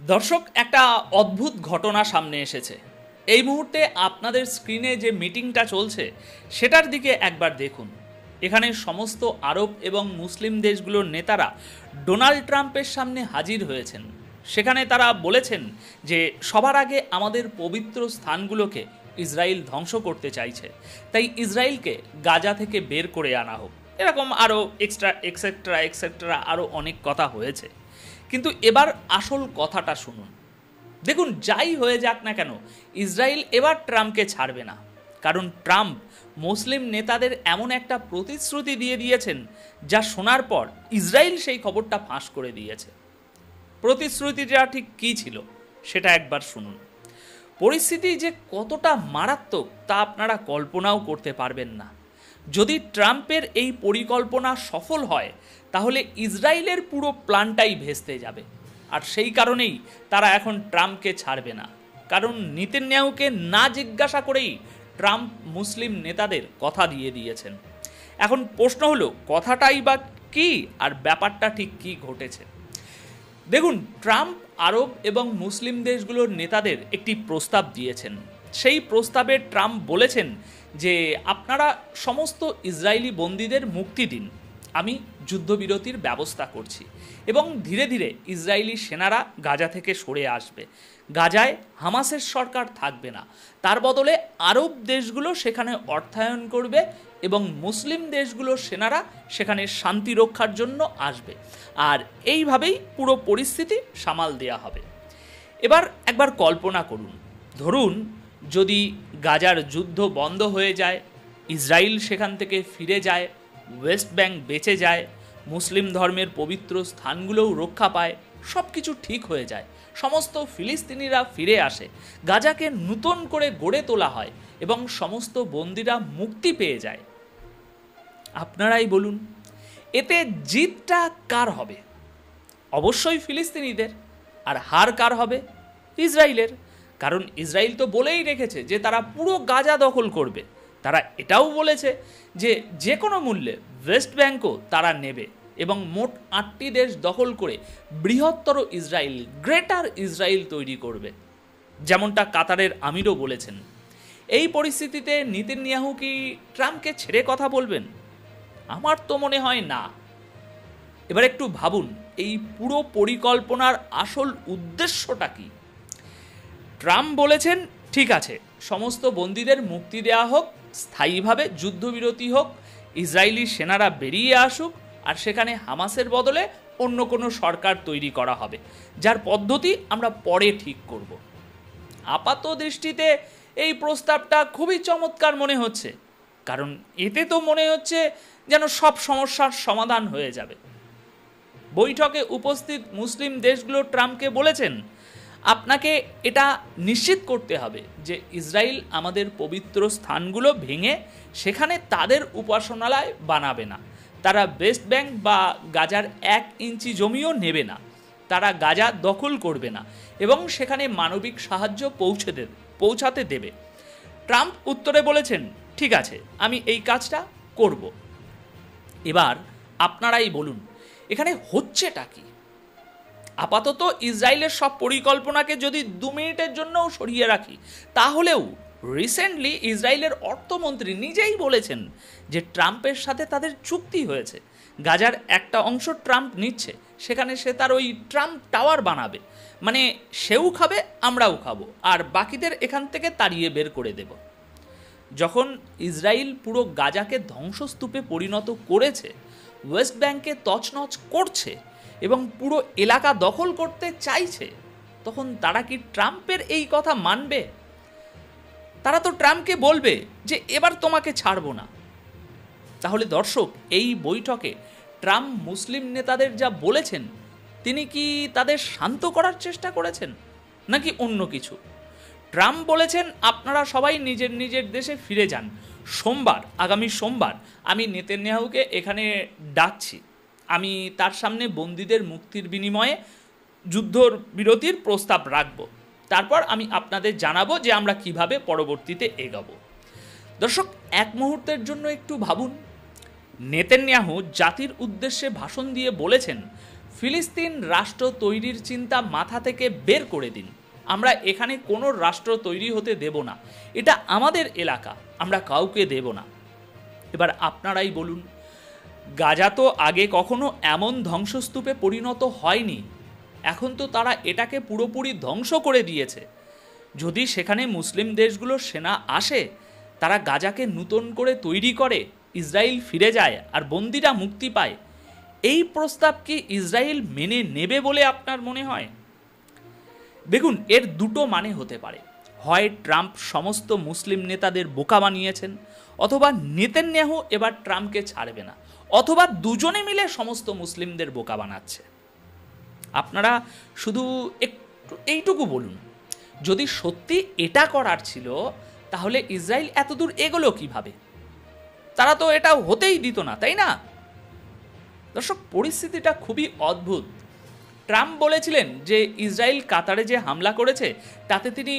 দর্শক, একটা অদ্ভুত ঘটনা সামনে এসেছে। এই মুহূর্তে আপনাদের স্ক্রিনে যে মিটিংটা চলছে, সেটার দিকে একবার দেখুন। এখানে সমস্ত আরব এবং মুসলিম দেশগুলোর নেতারা ডোনাল্ড ট্রাম্পের সামনে হাজির হয়েছেন। সেখানে তারা বলেছেন যে, সবার আগে আমাদের পবিত্র স্থানগুলোকে ইসরায়েল ধ্বংস করতে চাইছে। তাই ইসরায়েলকে গাজা থেকে বের করে আনা হোক। এরকম আরও এক্সট্রা এক্সেট্রা এক্সেট্রা আরও অনেক কথা হয়েছে। কিন্তু এবার আসল কথাটা শুনুন। দেখুন, যাই হয়ে যাক না কেন, ইসরায়েল এবার ট্রাম্পকে ছাড়বে না। কারণ ট্রাম্প মুসলিম নেতাদের এমন একটা প্রতিশ্রুতি দিয়ে দিয়েছেন, যা শোনার পর ইসরায়েল সেই খবরটা ফাঁস করে দিয়েছে। প্রতিশ্রুতিটা ঠিক কী ছিল, সেটা একবার শুনুন। পরিস্থিতি যে কতটা মারাত্মক, তা আপনারা কল্পনাও করতে পারবেন না। যদি ট্রাম্পের এই পরিকল্পনা সফল হয়, তাহলে ইসরায়েলের পুরো প্ল্যানটাই ভেস্তে যাবে। আর সেই কারণেই তারা এখন ট্রাম্পকে ছাড়বে না। কারণ নিতেন্যাহুকে না জিজ্ঞাসা করেই ট্রাম্প মুসলিম নেতাদের কথা দিয়ে দিয়েছেন। এখন প্রশ্ন হলো, কথাটাই বা কী আর ব্যাপারটা ঠিক কী ঘটেছে? দেখুন, ট্রাম্প আরব এবং মুসলিম দেশগুলোর নেতাদের একটি প্রস্তাব দিয়েছেন। সেই প্রস্তাবে ট্রাম্প বলেছেন যে আপনারা সমস্ত ইসরায়েলি বন্দীদের মুক্তি দিন, আমি যুদ্ধবিরতির ব্যবস্থা করছি এবং ধীরে ধীরে ইসরায়েলি সেনারা গাজা থেকে সরে আসবে। গাজায় হামাসের সরকার থাকবে না। তার বদলে আরব দেশগুলো সেখানে অর্থায়ন করবে এবং মুসলিম দেশগুলোর সেনারা সেখানে শান্তি রক্ষার জন্য আসবে। আর এইভাবেই পুরো পরিস্থিতি সামাল দেওয়া হবে। এবার একবার কল্পনা করুন। ধরুন যদি গাজার যুদ্ধ বন্ধ হয়ে যায় ইসরায়েল সেখান থেকে ফিরে যায়, ওয়েস্ট ব্যাংক বেঁচে যায়, মুসলিম ধর্মের পবিত্র স্থানগুলোও রক্ষা পায় সব কিছু ঠিক হয়ে যায়। সমস্ত ফিলিস্তিনিরা ফিরে আসে। গাজাকে নূতন করে গড়ে তোলা হয় এবং সমস্ত বন্দিরা মুক্তি পেয়ে যায়। আপনারাই বলুন, এতে জিতটা কার হবে? অবশ্যই ফিলিস্তিনিদের। আর হার কার হবে? ইসরায়েলের কারণ ইসরায়েল তো বলেই রেখেছে যে তারা পুরো গাজা দখল করবে। তারা এটাও বলেছে যে যে কোনো মূল্যে ওয়েস্ট ব্যাঙ্কও তারা নেবে এবং মোট আটটি দেশ দখল করে বৃহত্তর ইসরায়েল, গ্রেটার ইসরায়েল তৈরি করবে। যেমনটা কাতারের আমিরও বলেছেন। এই পরিস্থিতিতে নিতিনিয়াহু কি ট্রাম্পকে ছেড়ে কথা বলবেন? আমার তো মনে হয় না। এবার একটু ভাবুন, এই পুরো পরিকল্পনার আসল উদ্দেশ্যটা কি? ট্রাম্প বলেছেন, ঠিক আছে, সমস্ত বন্দীদের মুক্তি দেওয়া হোক, স্থায়ীভাবে যুদ্ধবিরতি হোক, ইসরায়েলি সেনারা বেরিয়ে আসুক, আর সেখানে হামাসের বদলে অন্য কোনো সরকার তৈরি করা হবে, যার পদ্ধতি আমরা পরে ঠিক করব। আপাত দৃষ্টিতে এই প্রস্তাবটা খুবই চমৎকার মনে হচ্ছে, কারণ এতে তো মনে হচ্ছে যেন সব সমস্যার সমাধান হয়ে যাবে। বৈঠকে উপস্থিত মুসলিম দেশগুলো ট্রাম্পকে বলেছেন আপনাকে এটা নিশ্চিত করতে হবে যে ইসরায়েল আমাদের পবিত্র স্থানগুলো ভেঙে সেখানে তাদের উপাসনালয় বানাবে না। তারা ওয়েস্ট ব্যাংক বা গাজার এক ইঞ্চি জমিও নেবে না। তারা গাজা দখল করবে না এবং সেখানে মানবিক সাহায্য পৌঁছে দেবে পৌঁছাতে দেবে। ট্রাম্প উত্তরে বলেছেন, ঠিক আছে, আমি এই কাজটা করব। এবার আপনারাই বলুন, এখানে হচ্ছেটা কি? আপাতত ইসরায়েলের সব পরিকল্পনাকে যদি দু মিনিটের জন্যও সরিয়ে রাখি, তাহলেও রিসেন্টলি ইসরায়েলের অর্থমন্ত্রী নিজেই বলেছেন যে ট্রাম্পের সাথে তাদের চুক্তি হয়েছে। গাজার একটা অংশ ট্রাম্প নিচ্ছে, সেখানে সে তার ওই ট্রাম্প টাওয়ার বানাবে। মানে সেও খাবে, আমরাও খাব, আর বাকিদের এখান থেকে তাড়িয়ে বের করে দেব। যখন ইসরায়েল পুরো গাজাকে ধ্বংসস্তূপে পরিণত করেছে, ওয়েস্ট ব্যাংকে তছনছ করছে এবং পুরো এলাকা দখল করতে চাইছে, তখন তারা কি ট্রাম্পের এই কথা মানবে? তারা তো ট্রাম্পকে বলবে যে, এবার তোমাকে ছাড়বো না। তাহলে দর্শক, এই বৈঠকে ট্রাম্প মুসলিম নেতাদের যা বলেছেন, তিনি কি তাদের শান্ত করার চেষ্টা করেছেন, নাকি অন্য কিছু? ট্রাম্প বলেছেন, আপনারা সবাই নিজের নিজের দেশে ফিরে যান। সোমবার, আগামী সোমবার আমি নেতেন্যাহুকে এখানে ডাকছি। আমি তার সামনে বন্দীদের মুক্তির বিনিময়ে যুদ্ধর বিরতির প্রস্তাব রাখব। তারপর আমি আপনাদের জানাব যে আমরা কীভাবে পরবর্তীতে এগাবো। দর্শক, এক মুহূর্তের জন্য একটু ভাবুন। নেতেন্যাহু জাতির উদ্দেশ্যে ভাষণ দিয়ে বলেছেন, ফিলিস্তিন রাষ্ট্র তৈরির চিন্তা মাথা থেকে বের করে দিন। আমরা এখানে কোনো রাষ্ট্র তৈরি হতে দেব না। এটা আমাদের এলাকা। আমরা কাউকে দেব না। এবার আপনারাই বলুন গাজা তো আগে কখনো এমন ধ্বংসস্তূপে পরিণত হয়নি। এখন তো তারা এটাকে পুরোপুরি ধ্বংস করে দিয়েছে। যদি সেখানে মুসলিম দেশগুলোর সেনা আসে, তারা গাজাকে নূতন করে তৈরি করে, ইসরায়েল ফিরে যায় আর বন্দিরা মুক্তি পায়। এই প্রস্তাব কি ইসরায়েল মেনে নেবে বলে আপনার মনে হয়? দেখুন, এর দুটো মানে হতে পারে। হয় ট্রাম্প সমস্ত মুসলিম নেতাদের বোকা বানিয়েছেন, অথবা নেতেন্যাহু এবার ট্রাম্পকে ছাড়বে না, অথবা দুজনে মিলে সমস্ত মুসলিমদের বোকা বানাচ্ছে। আপনারা শুধু একটু এইটুকু বলুন, যদি সত্যি এটা করার ছিল, তাহলে ইসরায়েল এতদূর এগোলো কীভাবে? তারা তো এটা হতেই দিত না, তাই না? দর্শক, পরিস্থিতিটা খুবই অদ্ভুত। ট্রাম্প বলেছিলেন যে, ইসরায়েল কাতারে যে হামলা করেছে, তাতে তিনি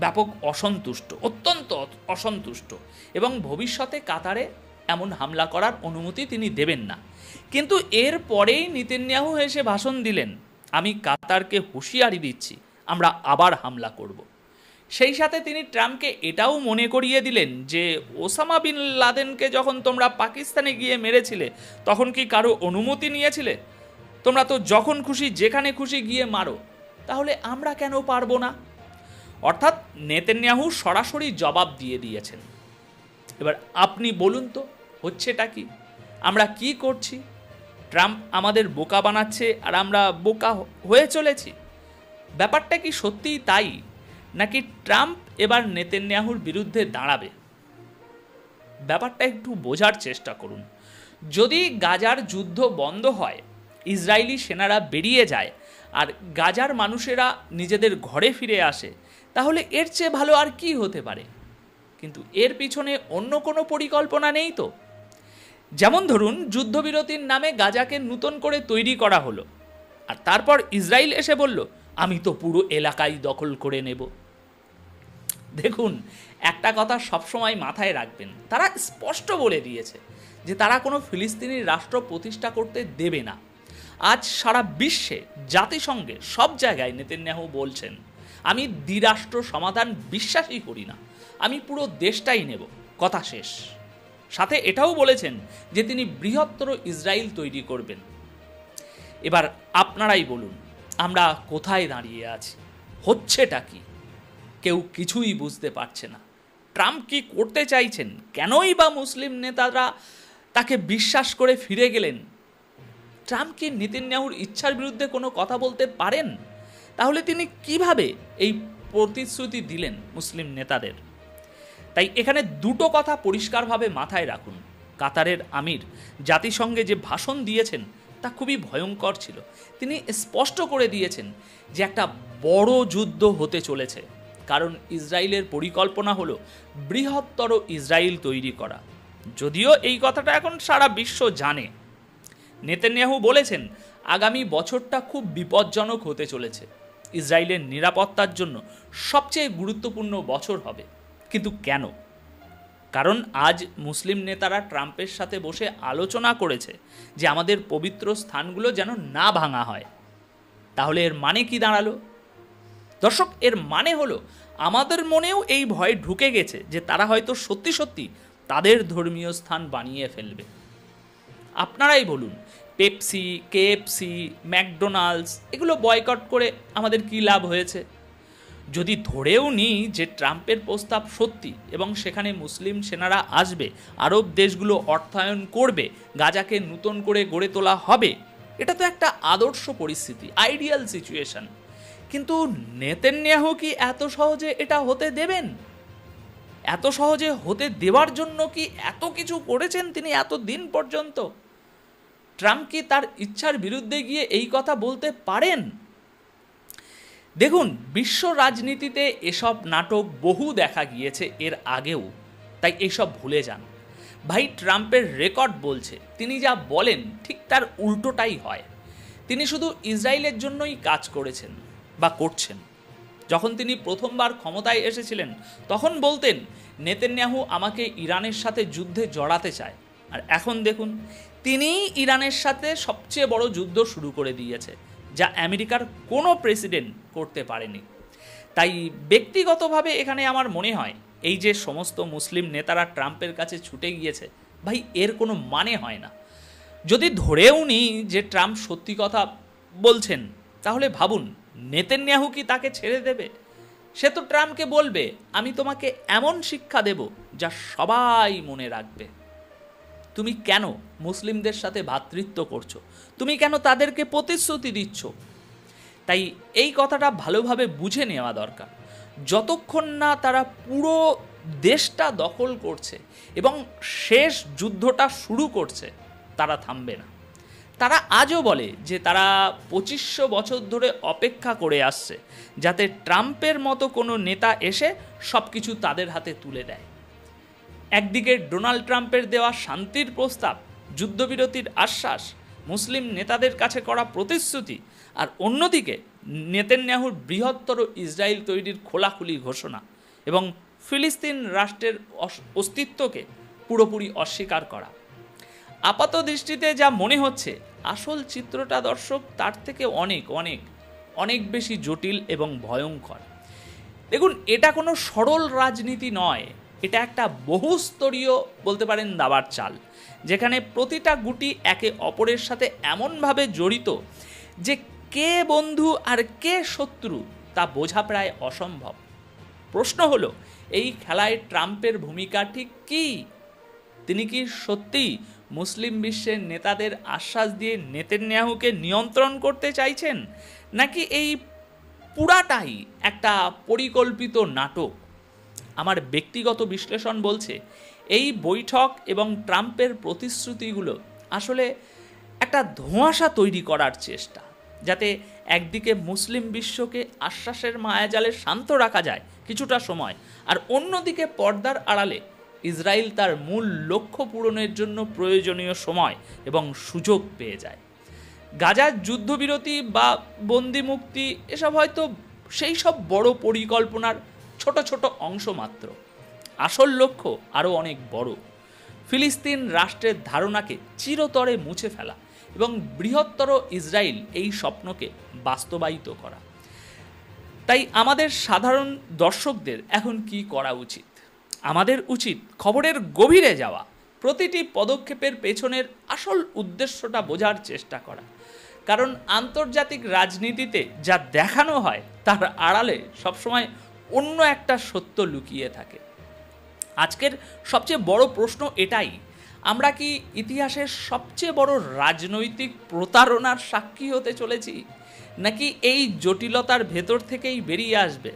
ব্যাপক অসন্তুষ্ট, অত্যন্ত অসন্তুষ্ট এবং ভবিষ্যতে কাতারে এমন হামলা করার অনুমতি তিনি দেবেন না। কিন্তু এর পরেই নিতেন্যাহু এসে ভাষণ দিলেন, আমি কাতারকে হুঁশিয়ারি দিচ্ছি, আমরা আবার হামলা করব। সেই সাথে তিনি ট্রাম্পকে এটাও মনে করিয়ে দিলেন যে, ওসামা বিন লাদেনকে যখন তোমরা পাকিস্তানে গিয়ে মেরেছিলে, তখন কি কারও অনুমতি নিয়েছিলে? তোমরা তো যখন খুশি, যেখানে খুশি গিয়ে মারো, তাহলে আমরা কেন পারব না? অর্থাৎ নেতেন্যাহু সরাসরি জবাব দিয়ে দিয়েছেন। এবার আপনি বলুন তো, হচ্ছেটা কি? আমরা কি করছি? ট্রাম্প আমাদের বোকা বানাচ্ছে আর আমরা বোকা হয়ে চলেছি? ব্যাপারটা কি সত্যিই তাই? নাকি ট্রাম্প এবার নেতেন্যাহুর বিরুদ্ধে দাঁড়াবে? ব্যাপারটা একটু বোঝার চেষ্টা করুন। যদি গাজার যুদ্ধ বন্ধ হয়, ইসরায়েলি সেনারা বেরিয়ে যায় আর গাজার মানুষেরা নিজেদের ঘরে ফিরে আসে তাহলে এর চেয়ে ভালো আর কি হতে পারে? কিন্তু এর পিছনে অন্য কোনো পরিকল্পনা নেই তো? যেমন ধরুন, যুদ্ধবিরতির নামে গাজাকে নূতন করে তৈরি করা হলো। আর তারপর ইসরায়েল এসে বলল, আমি তো পুরো এলাকাই দখল করে নেব। দেখুন, একটা কথা সবসময় মাথায় রাখবেন। তারা স্পষ্ট বলে দিয়েছে যে তারা কোনো ফিলিস্তিনি রাষ্ট্র প্রতিষ্ঠা করতে দেবে না। আজ সারা বিশ্বে জাতিসংঘে সব জায়গায় নেতেন্যাহু বলছেন। আমি দ্বিরাষ্ট্র সমাধান বিশ্বাসই করি না। আমি পুরো দেশটাই নেব। কথা শেষ। সাথে এটাও বলেছেন যে তিনি বৃহত্তর ইসরায়েল তৈরি করবেন। এবার আপনারাই বলুন, আমরা কোথায় দাঁড়িয়ে আছি? হচ্ছেটা কি? কেউ কিছুই বুঝতে পারছে না। ট্রাম্প কি করতে চাইছেন? কেনই বা মুসলিম নেতারা তাকে বিশ্বাস করে ফিরে গেলেন? ট্রাম্প কি নেতানিয়াহুর ইচ্ছার বিরুদ্ধে কোনো কথা বলতে পারেন? তাহলে তিনি কীভাবে এই প্রতিশ্রুতি দিলেন মুসলিম নেতাদের? তাই এখানে দুটো কথা পরিষ্কারভাবে মাথায় রাখুন। কাতারের আমির জাতিসংঘে যে ভাষণ দিয়েছেন, তা খুবই ভয়ঙ্কর ছিল। তিনি স্পষ্ট করে দিয়েছেন যে একটা বড় যুদ্ধ হতে চলেছে, কারণ ইসরায়েলের পরিকল্পনা হলো বৃহত্তর ইসরায়েল তৈরি করা। যদিও এই কথাটা এখন সারা বিশ্ব জানে। নেতেন্যাহু বলেছেন, আগামী বছরটা খুব বিপজ্জনক হতে চলেছে। ইসরায়েলের নিরাপত্তার জন্য সবচেয়ে গুরুত্বপূর্ণ বছর হবে। কিন্তু কেন? কারণ আজ মুসলিম নেতারা ট্রাম্পের সাথে বসে আলোচনা করেছে যে আমাদের পবিত্র স্থানগুলো যেন না ভাঙা হয়। তাহলে এর মানে কি দাঁড়াল? দর্শক, এর মানে হলো আমাদের মনেও এই ভয় ঢুকে গেছে যে তারা হয়তো সত্যি সত্যি তাদের ধর্মীয় স্থান বানিয়ে ফেলবে। আপনারাই বলুন পেপসি, কেএফসি, ম্যাকডোনাল্ডস, এগুলো বয়কট করে আমাদের কী লাভ হয়েছে? যদি ধরেও নিই যে ট্রাম্পের প্রস্তাব সত্যি এবং সেখানে মুসলিম সেনারা আসবে, আরব দেশগুলো অর্থায়ন করবে, গাজাকে নূতন করে গড়ে তোলা হবে, এটা তো একটা আদর্শ পরিস্থিতি, আইডিয়াল সিচুয়েশন। কিন্তু নেতেন্যাহু কি এত সহজে এটা হতে দেবেন? এত সহজে হতে দেওয়ার জন্য কি এত কিছু করেছেন তিনি এত দিন পর্যন্ত? ট্রাম্প কি তার ইচ্ছার বিরুদ্ধে গিয়ে এই কথা বলতে পারেন? দেখুন, বিশ্ব রাজনীতিতে এসব নাটক বহু দেখা গিয়েছে এর আগেও, তাই এইসব ভুলে যান। ভাই, ট্রাম্পের রেকর্ড বলছে, তিনি যা বলেন ঠিক তার উল্টোটাই হয়। তিনি শুধু ইসরায়েলের জন্যই কাজ করেছেন বা করছেন। যখন তিনি প্রথমবার ক্ষমতায় এসেছিলেন, তখন বলতেন, নেতেন্যাহু আমাকে ইরানের সাথে যুদ্ধে জড়াতে চায়। আর এখন দেখুন তিনিই ইরানের সাথে সবচেয়ে বড় যুদ্ধ শুরু করে দিয়েছে, যা আমেরিকার কোনো প্রেসিডেন্ট করতে পারেনি। তাই ব্যক্তিগতভাবে এখানে আমার মনে হয়, এই যে সমস্ত মুসলিম নেতারা ট্রাম্পের কাছে ছুটে গিয়েছে, ভাই এর কোনো মানে হয় না। যদি ধরেও নিই যে ট্রাম্প সত্যি কথা বলছেন, তাহলে ভাবুন, নেতেন্যাহু কি তাকে ছেড়ে দেবে? সে তো ট্রাম্পকে বলবে, আমি তোমাকে এমন শিক্ষা দেব যা সবাই মনে রাখবে। তুমি কেন মুসলিমদের সাথে ভ্রাতৃত্ব করছ? তুমি কেন তাদেরকে প্রতিশ্রুতি দিচ্ছ? তাই এই কথাটা ভালোভাবে বুঝে নেওয়া দরকার। যতক্ষণ না তারা পুরো দেশটা দখল করছে এবং শেষ যুদ্ধটা শুরু করছে, তারা থামবে না। তারা আজও বলে যে তারা পঁচিশশো বছর ধরে অপেক্ষা করে আসছে, যাতে ট্রাম্পের মতো কোনো নেতা এসে সব কিছু তাদের হাতে তুলে দেয়। একদিকে ডোনাল্ড ট্রাম্পের দেওয়া শান্তির প্রস্তাব, যুদ্ধবিরতির আশ্বাস, মুসলিম নেতাদের কাছে করা প্রতিশ্রুতি, আর অন্যদিকে নেতেন্যাহুর বৃহত্তর ইসরায়েল তৈরির খোলাখুলি ঘোষণা এবং ফিলিস্তিন রাষ্ট্রের অস- অস্তিত্বকে পুরোপুরি অস্বীকার করা। আপাত দৃষ্টিতে যা মনে হচ্ছে, আসল চিত্রটা দর্শক তার থেকে অনেক অনেক অনেক বেশি জটিল এবং ভয়ঙ্কর। দেখুন, এটা কোনো সরল রাজনীতি নয়। এটা একটা বহুস্তরীয় বলতে পারেন দাবার চাল, যেখানে প্রতিটা গুটি একে অপরের সাথে এমনভাবে জড়িত যে কে বন্ধু আর কে শত্রু তা বোঝা প্রায় অসম্ভব। প্রশ্ন হলো, এই খেলায় ট্রাম্পের ভূমিকা ঠিক কী? তিনি কি সত্যিই মুসলিম বিশ্বের নেতাদের আশ্বাস দিয়ে নেতেন্যাহুকে নিয়ন্ত্রণ করতে চাইছেন, নাকি এই পুরাটাই একটা পরিকল্পিত নাটক? আমার ব্যক্তিগত বিশ্লেষণ বলছে, এই বৈঠক এবং ট্রাম্পের প্রতিশ্রুতিগুলো আসলে একটা ধোঁয়াশা তৈরি করার চেষ্টা, যাতে একদিকে মুসলিম বিশ্বকে আশ্বাসের মায়াজালে শান্ত রাখা যায় কিছুটা সময়, আর অন্যদিকে পর্দার আড়ালে ইসরায়েল তার মূল লক্ষ্য পূরণের জন্য প্রয়োজনীয় সময় এবং সুযোগ পেয়ে যায়। গাজার যুদ্ধবিরতি বা বন্দি মুক্তি, এসব হয়তো সেই সব বড় পরিকল্পনার ছোট ছোট অংশ মাত্র। আসল লক্ষ্য আরও অনেক বড়। ফিলিস্তিন রাষ্ট্রের ধারণাকে চিরতরে মুছে ফেলা এবং বৃহত্তর ইসরায়েল এই স্বপ্নকে বাস্তবায়িত করা। তাই আমাদের সাধারণ দর্শকদের এখন কি করা উচিত? আমাদের উচিত খবরের গভীরে যাওয়া, প্রতিটি পদক্ষেপের পেছনের আসল উদ্দেশ্যটা বোঝার চেষ্টা করা। কারণ আন্তর্জাতিক রাজনীতিতে যা দেখানো হয়, তার আড়ালে সবসময় অন্য একটা সত্য লুকিয়ে থাকে। আজকের সবচেয়ে বড় প্রশ্ন এটাই, আমরা কি ইতিহাসের সবচেয়ে বড় রাজনৈতিক প্রতারণার সাক্ষী হতে চলেছি, নাকি এই জটিলতার ভেতর থেকেই বেরিয়ে আসবে?